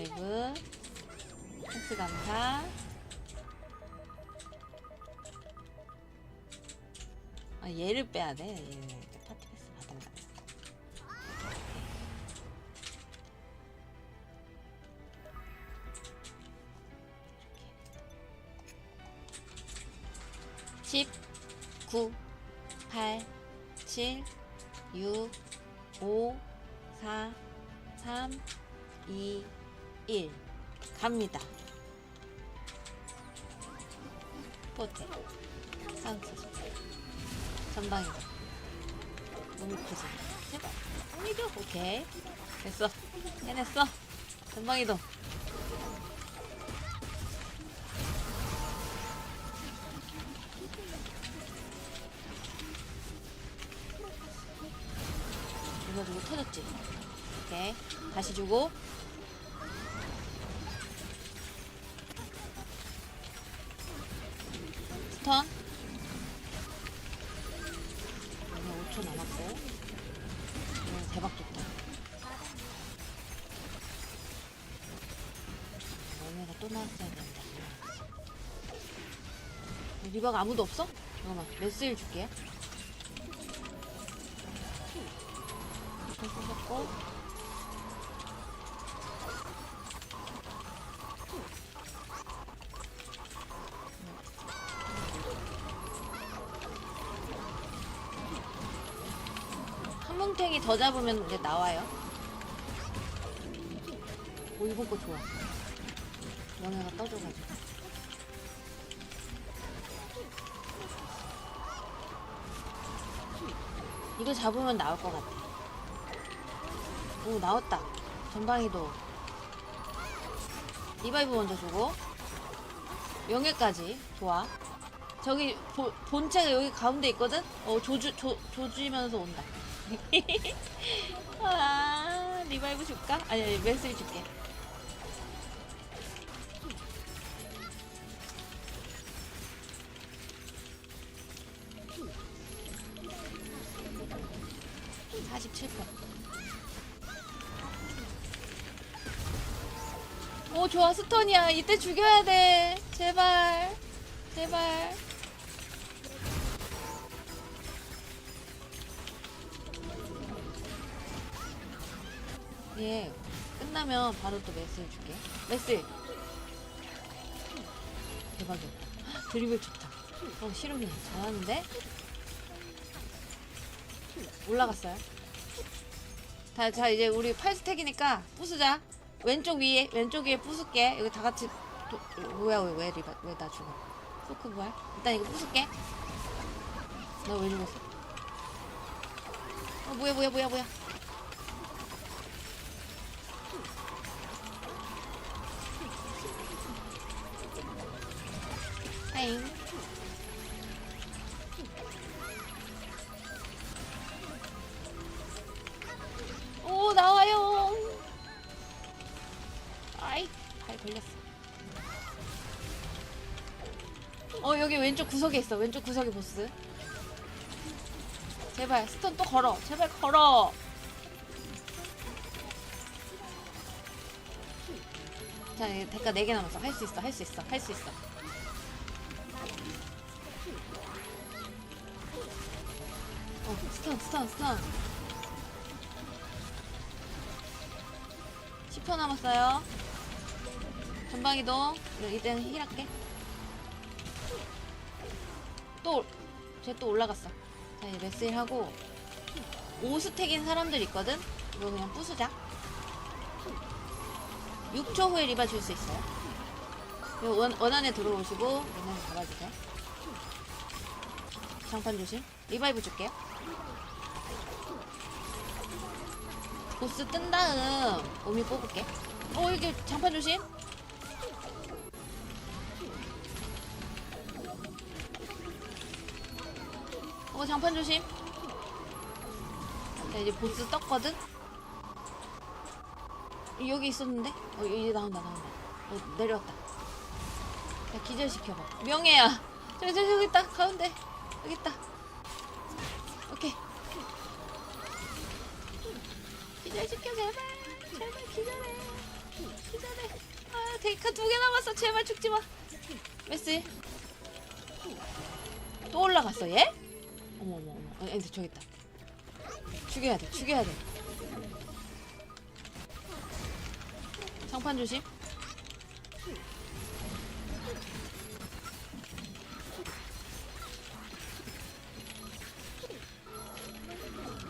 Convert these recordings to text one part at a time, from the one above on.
리바이브 패스 감사. 아 얘를 빼야 돼. 얘를 파티 패스 받은다 십, 구, 팔, 칠, 육, 오, 사, 삼, 이, 일. 갑니다. 포테. 사운드. 전방이다. 너무 크지? 제발. 아니죠? 오케이. 됐어. 해냈어. 전방이동. 이거 주고 터졌지? 오케이. 다시 주고. 스턴. 아니, 5초 남았고. 이거 대박 좋다. 너네가 또 나왔어야 된다. 리바가 아무도 없어? 잠깐만, 메시를 줄게. 이렇게 쓰셨고. 한 뭉탱이 더 잡으면 이제 나와요. 오, 이번 거 좋아. 너네가 떠줘가지고. 이거 잡으면 나올 것 같아. 오, 나왔다. 전방이도. 리바이브 먼저 주고. 명예까지. 좋아. 저기 보- 본체가 여기 가운데 있거든? 어, 조주, 조, 조주면서 온다. 아, 리바이브 줄까? 아니, 아니, 메스리 줄게. 사십칠 번. 오, 좋아, 스톤이야. 이때 죽여야 돼. 제발. 제발. 예, 끝나면 바로 또 메스 줄게. 메스. 대박이야. 헉, 드리블 좋다. 어, 실험이 잘하는데? 올라갔어요. 자, 자, 이제 우리 8스택이니까 부수자. 왼쪽 위에, 왼쪽 위에 부술게. 여기 다 같이, 도, 뭐야, 왜, 왜, 리바, 왜 나 죽어. 소크 부활. 일단 이거 부술게. 너왜 죽었어? 어, 뭐야, 뭐야, 뭐야, 뭐야. 하잉. 오, 나와요. 아이, 발 걸렸어. 어, 여기 왼쪽 구석에 있어. 왼쪽 구석에 보스. 제발, 스톤 또 걸어. 제발 걸어. 자, 이제 대가 4개 남았어. 할 수 있어, 할 수 있어, 할 수 있어. 어, 스턴, 스턴, 스턴. 10초 남았어요. 전방 이동. 이때는 힐할게. 또, 쟤 또 올라갔어. 자, 이제 메스일 하고. 5스택인 사람들 있거든? 이거 그냥 부수자. 6초 후에 리바 줄 수 있어요. 원, 원 안에 들어오시고, 원안에 잡아주세요. 장판 조심. 리바이브 줄게요. 보스 뜬 다음 오미 뽑을게. 어 이게 장판 조심. 어 장판 조심. 자 이제 보스 떴거든. 여기 있었는데. 어 이제 나온다 나온다. 어 내려왔다. 야 기절 시켜봐. 명예야. 저기 저기 여기 있다 가운데. 여기 있다. 제발 죽지 마. 메스. 또 올라갔어 얘? 어머 어머 어머. 어, 근데 저기 있다. 죽여야 돼 죽여야 돼. 장판 조심.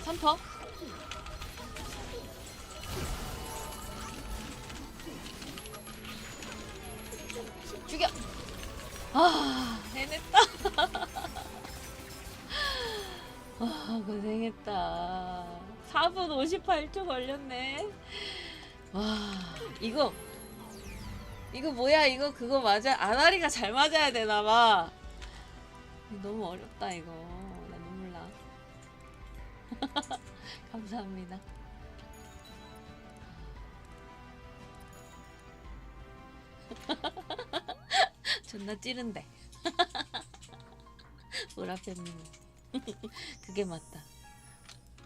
삼퍼 죽여. 아 해냈다. 아 고생했다. 4분 58초 걸렸네. 와 이거 이거 뭐야? 이거 그거 맞아? 아다리가 잘 맞아야 되나 봐. 너무 어렵다 이거. 나 눈물 나. 감사합니다 존나 찌른데. 우라페님 그게 맞다.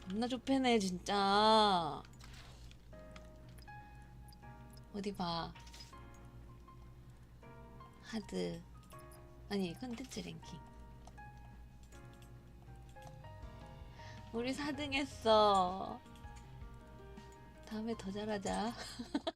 겁나 좁혀네 진짜. 어디 봐. 하드. 아니 컨텐츠 랭킹. 우리 4등 했어. 다음에 더 잘하자